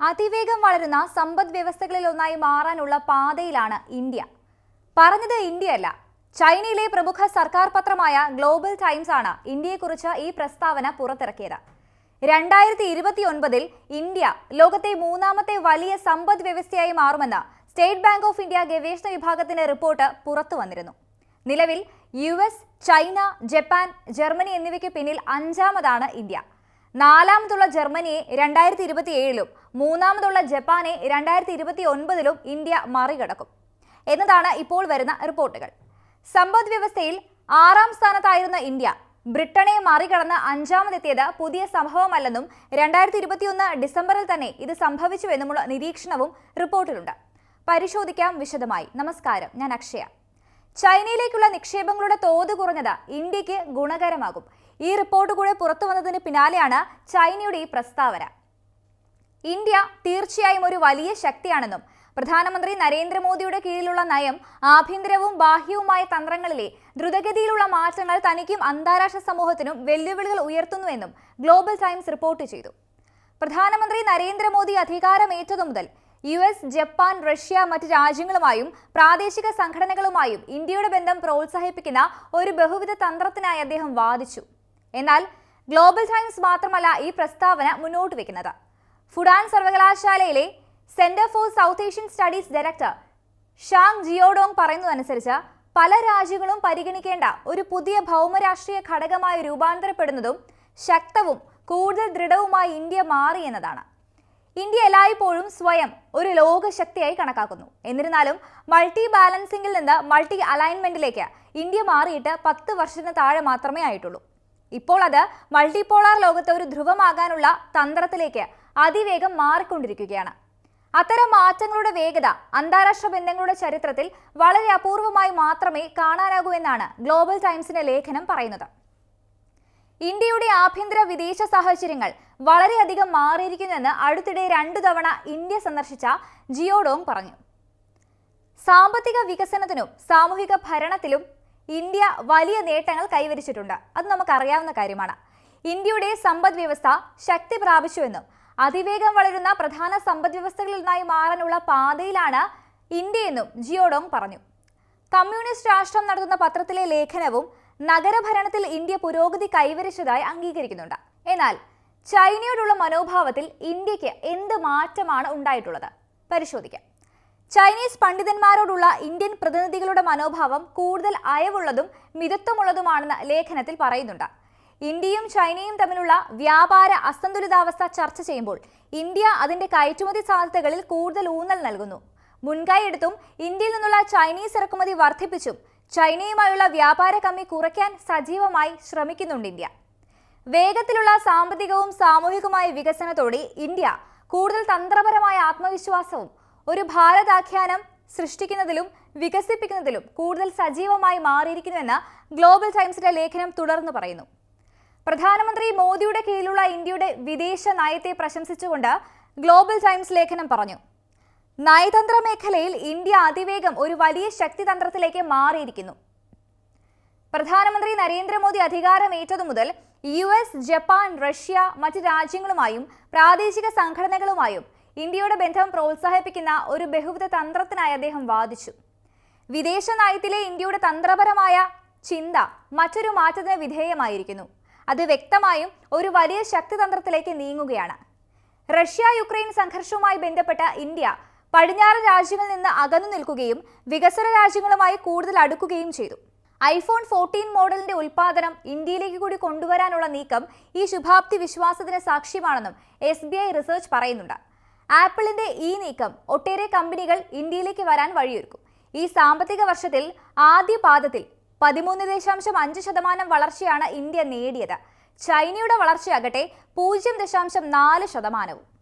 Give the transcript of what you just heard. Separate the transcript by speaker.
Speaker 1: അതിവേഗം വളരുന്ന സമ്പദ് വ്യവസ്ഥകളിൽ ഒന്നായി മാറാനുള്ള പാതയിലാണ് ഇന്ത്യ. പറഞ്ഞത് ഇന്ത്യയല്ല. ചൈനയിലെ പ്രമുഖ സർക്കാർ പത്രമായ ഗ്ലോബൽ ടൈംസ് ആണ് ഇന്ത്യയെക്കുറിച്ച് ഈ പ്രസ്താവന പുറത്തിറക്കിയത്. രണ്ടായിരത്തി ഇരുപത്തി ഒൻപതിൽ ഇന്ത്യ ലോകത്തെ മൂന്നാമത്തെ വലിയ സമ്പദ് വ്യവസ്ഥയായി മാറുമെന്ന് സ്റ്റേറ്റ് ബാങ്ക് ഓഫ് ഇന്ത്യ ഗവേഷണ വിഭാഗത്തിന്റെ റിപ്പോർട്ട് പുറത്തു വന്നിരുന്നു. നിലവിൽ U S China Japan Germany എന്നിവയ്ക്ക് പിന്നിൽ അഞ്ചാമതാണ് ഇന്ത്യ. നാലാമതുള്ള ജർമ്മനിയെ രണ്ടായിരത്തി ഇരുപത്തി ഏഴിലും മൂന്നാമതുള്ള ജപ്പാനെ രണ്ടായിരത്തി ഇരുപത്തി ഒൻപതിലും ഇന്ത്യ മറികടക്കും. എന്നതാണ് ഇപ്പോൾ വരുന്ന റിപ്പോർട്ടുകൾ. സമ്പദ് വ്യവസ്ഥയിൽ ആറാം സ്ഥാനത്തായിരുന്ന ഇന്ത്യ ബ്രിട്ടനെ മറികടന്ന് അഞ്ചാമതെത്തിയത് പുതിയ സംഭവമല്ലെന്നും രണ്ടായിരത്തി ഇരുപത്തിയൊന്ന് ഡിസംബറിൽ തന്നെ ഇത് സംഭവിച്ചുവെന്നുമുള്ള നിരീക്ഷണവും റിപ്പോർട്ടിലുണ്ട്. പരിശോധിക്കാം വിശദമായി. നമസ്കാരം ഞാൻ അക്ഷയ. ചൈനയിലേക്കുള്ള നിക്ഷേപങ്ങളുടെ തോത് കുറഞ്ഞത് ഇന്ത്യയ്ക്ക് ഗുണകരമാകും. ഈ റിപ്പോർട്ട് കൂടെ പുറത്തു വന്നതിന് പിന്നാലെയാണ് ചൈനയുടെ ഈ പ്രസ്താവന. ഇന്ത്യ തീർച്ചയായും ഒരു വലിയ ശക്തിയാണെന്നും പ്രധാനമന്ത്രി നരേന്ദ്രമോദിയുടെ കീഴിലുള്ള നയം ആഭ്യന്തരവും ബാഹ്യവുമായ തന്ത്രങ്ങളിലെ ദ്രുതഗതിയിലുള്ള മാറ്റങ്ങൾ തനിക്കും അന്താരാഷ്ട്ര സമൂഹത്തിനും വെല്ലുവിളികൾ ഉയർത്തുന്നുവെന്നും ഗ്ലോബൽ ടൈംസ് റിപ്പോർട്ട് ചെയ്തു. പ്രധാനമന്ത്രി നരേന്ദ്രമോദി അധികാരമേറ്റതു മുതൽ യു എസ് ജപ്പാൻ റഷ്യ മറ്റ് രാജ്യങ്ങളുമായും പ്രാദേശിക സംഘടനകളുമായും ഇന്ത്യയുടെ ബന്ധം പ്രോത്സാഹിപ്പിക്കുന്ന ഒരു ബഹുവിധ തന്ത്രത്തിനായി അദ്ദേഹം വാദിച്ചു. എന്നാൽ ഗ്ലോബൽ ടൈംസ് മാത്രമല്ല ഈ പ്രസ്താവന മുന്നോട്ട് വെക്കുന്നത്. ഫുഡാൻ സർവകലാശാലയിലെ centre for South Asian studies director Zhang Jiadong പറയുന്നതനുസരിച്ച് പല രാജ്യങ്ങളും പരിഗണിക്കേണ്ട ഒരു പുതിയ ഭൗമരാഷ്ട്രീയ ഘടകമായി രൂപാന്തരപ്പെടുന്നതും ശക്തവും കൂടുതൽ ദൃഢവുമായി ഇന്ത്യ മാറി എന്നതാണ്. ഇന്ത്യ എല്ലായ്പ്പോഴും സ്വയം ഒരു ലോകശക്തിയായി കണക്കാക്കുന്നു. എന്നിരുന്നാലും മൾട്ടി ബാലൻസിംഗിൽ നിന്ന് മൾട്ടി അലൈൻമെന്റിലേക്ക് ഇന്ത്യ മാറിയിട്ട് പത്ത് വർഷത്തിന് താഴെ മാത്രമേ ആയിട്ടുള്ളൂ. ഇപ്പോൾ അത് മൾട്ടിപോളാർ ലോകത്തെ ഒരു ധ്രുവമാകാനുള്ള തന്ത്രത്തിലേക്ക് അതിവേഗം മാറിക്കൊണ്ടിരിക്കുകയാണ്. അത്തരം മാറ്റങ്ങളുടെ വേഗത അന്താരാഷ്ട്ര ബന്ധങ്ങളുടെ ചരിത്രത്തിൽ വളരെ അപൂർവമായി മാത്രമേ കാണാനാകൂ എന്നാണ് ഗ്ലോബൽ ടൈംസിന്റെ ലേഖനം പറയുന്നത്. ഇന്ത്യയുടെ ആഭ്യന്തര വിദേശ സാഹചര്യങ്ങൾ വളരെയധികം മാറിയിരിക്കുന്നെന്ന് അടുത്തിടെ രണ്ടു തവണ ഇന്ത്യ സന്ദർശിച്ച ജിയോഡോങ് പറഞ്ഞു. സാമ്പത്തിക വികസനത്തിനും സാമൂഹിക ഭരണത്തിലും ഇന്ത്യ വലിയ നേട്ടങ്ങൾ കൈവരിച്ചിട്ടുണ്ട്. അത് നമുക്കറിയാവുന്ന കാര്യമാണ്. ഇന്ത്യയുടെ സമ്പദ് വ്യവസ്ഥ ശക്തി പ്രാപിച്ചുവെന്നും അതിവേഗം വളരുന്ന പ്രധാന സമ്പദ് വ്യവസ്ഥകളിൽ നിന്നായി മാറാനുള്ള പാതയിലാണ് ഇന്ത്യയെന്നും ജിയോഡോങ് പറഞ്ഞു. കമ്മ്യൂണിസ്റ്റ് രാഷ്ട്രം നടത്തുന്ന പത്രത്തിലെ ലേഖനവും നഗരഭരണത്തിൽ ഇന്ത്യ പുരോഗതി കൈവരിച്ചതായി അംഗീകരിക്കുന്നുണ്ട്. എന്നാൽ ചൈനയോടുള്ള മനോഭാവത്തിൽ ഇന്ത്യയ്ക്ക് എന്ത് മാറ്റമാണ് ഉണ്ടായിട്ടുള്ളത്? പരിശോധിക്കാം. ചൈനീസ് പണ്ഡിതന്മാരോടുള്ള ഇന്ത്യൻ പ്രതിനിധികളുടെ മനോഭാവം കൂടുതൽ അയവുള്ളതും മിതത്വമുള്ളതുമാണെന്ന് ലേഖനത്തിൽ പറയുന്നുണ്ട്. ഇന്ത്യയും ചൈനയും തമ്മിലുള്ള വ്യാപാര അസന്തുലിതാവസ്ഥ ചർച്ച ചെയ്യുമ്പോൾ ഇന്ത്യ അതിന്റെ കയറ്റുമതി സാധ്യതകളിൽ കൂടുതൽ ഊന്നൽ നൽകുന്നു. മുൻകൈയെടുത്തും ഇന്ത്യയിൽ നിന്നുള്ള ചൈനീസ് ഇറക്കുമതി വർദ്ധിപ്പിച്ചും ചൈനയുമായുള്ള വ്യാപാര കമ്മി കുറയ്ക്കാൻ സജീവമായി ശ്രമിക്കുന്നുണ്ട് ഇന്ത്യ. വേഗത്തിലുള്ള സാമ്പത്തികവും സാമൂഹികവുമായ വികസനത്തോടെ ഇന്ത്യ കൂടുതൽ തന്ത്രപരമായ ആത്മവിശ്വാസവും ഒരു ഭാരതാഖ്യാനം സൃഷ്ടിക്കുന്നതിലും വികസിപ്പിക്കുന്നതിലും കൂടുതൽ സജീവമായി മാറിയിരിക്കുന്നുവെന്ന് ഗ്ലോബൽ ടൈംസിന്റെ ലേഖനം തുടർന്ന് പറയുന്നു. പ്രധാനമന്ത്രി മോദിയുടെ കീഴിലുള്ള ഇന്ത്യയുടെ വിദേശ നയത്തെ പ്രശംസിച്ചുകൊണ്ട് ഗ്ലോബൽ ടൈംസ് ലേഖനം പറഞ്ഞു. നയതന്ത്ര മേഖലയിൽ ഇന്ത്യ അതിവേഗം ഒരു വലിയ ശക്തിതന്ത്രത്തിലേക്ക് മാറിയിരിക്കുന്നു. പ്രധാനമന്ത്രി നരേന്ദ്രമോദി അധികാരമേറ്റതു മുതൽ യു എസ് ജപ്പാൻ റഷ്യ മറ്റ് രാജ്യങ്ങളുമായും പ്രാദേശിക സംഘടനകളുമായും ഇന്ത്യയുടെ ബന്ധം പ്രോത്സാഹിപ്പിക്കുന്ന ഒരു ബഹുവിധ തന്ത്രത്തിനായി അദ്ദേഹം വാദിച്ചു. വിദേശ നയത്തിലെ ഇന്ത്യയുടെ തന്ത്രപരമായ ചിന്ത മറ്റൊരു മാറ്റത്തിന് വിധേയമായിരിക്കുന്നു. അത് വ്യക്തമായും ഒരു വലിയ ശക്തിതന്ത്രത്തിലേക്ക് നീങ്ങുകയാണ്. റഷ്യ യുക്രൈൻ സംഘർഷവുമായി ബന്ധപ്പെട്ട ഇന്ത്യ പടിഞ്ഞാറൻ രാജ്യങ്ങളിൽ നിന്ന് അകന്നു നിൽക്കുകയും വികസന രാജ്യങ്ങളുമായി കൂടുതൽ അടുക്കുകയും ചെയ്തു. ഐഫോൺ ഫോർട്ടീൻ മോഡലിന്റെ ഉൽപാദനം ഇന്ത്യയിലേക്ക് കൂടി കൊണ്ടുവരാനുള്ള നീക്കം ഈ ശുഭാപ്തി വിശ്വാസത്തിന് സാക്ഷ്യമാണെന്നും എസ് റിസർച്ച് പറയുന്നുണ്ട്. ആപ്പിളിന്റെ ഈ നീക്കം ഒട്ടേറെ കമ്പനികൾ ഇന്ത്യയിലേക്ക് വരാൻ വഴിയൊരുക്കും. ഈ സാമ്പത്തിക വർഷത്തിൽ ആദ്യ പാദത്തിൽ പതിമൂന്ന് ദശാംശം അഞ്ച് ശതമാനം വളർച്ചയാണ് ഇന്ത്യ നേടിയത്. ചൈനയുടെ വളർച്ചയാകട്ടെ പൂജ്യം ദശാംശം നാല് ശതമാനവും.